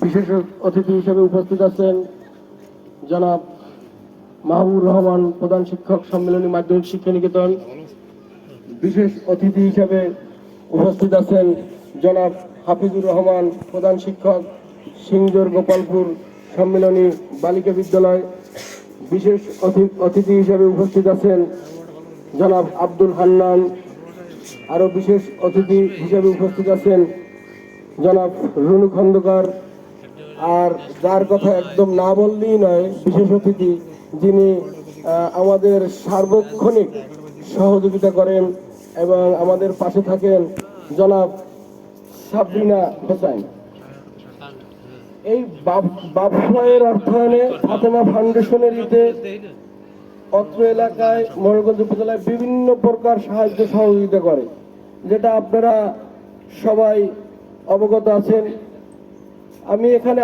বিশেষ অতিথি হিসেবে উপস্থিত আছেন জনাব মাহবুব রহমান, প্রধান শিক্ষক সম্মেলনী মাধ্যমিক শিক্ষা নিকেতন বিশেষ অতিথি হিসেবে উপস্থিত আছেন জনাব হাফিজুর রহমান, প্রধান শিক্ষক, সিংজোর গোপালপুর সম্মেলনী বালিকা বিদ্যালয়। বিশেষ অতি- অতিথি হিসেবে উপস্থিত আছেন জনাব আব্দুল হান্নান। আরও বিশেষ অতিথি হিসেবে উপস্থিত আছেন জনাব রুনু খন্দকার আর যার কথা একদম না বললেই নয়, বিশেষ অতিথি যিনি আমাদের সার্বক্ষণিক সহযোগিতা করেন এবং আমাদের পাশে থাকেন জনাব সাবরিনা হোসেন এই বাব- বাবুসাহের অর্থায়নে ফাতেমা ফাউন্ডেশনের ইতে অত্র এলাকায় মনোরগঞ্জ উপজেলায় বিভিন্ন প্রকার সাহায্য সহযোগিতা করে, যেটা আপনারা সবাই অবগত আছেন। আমি এখানে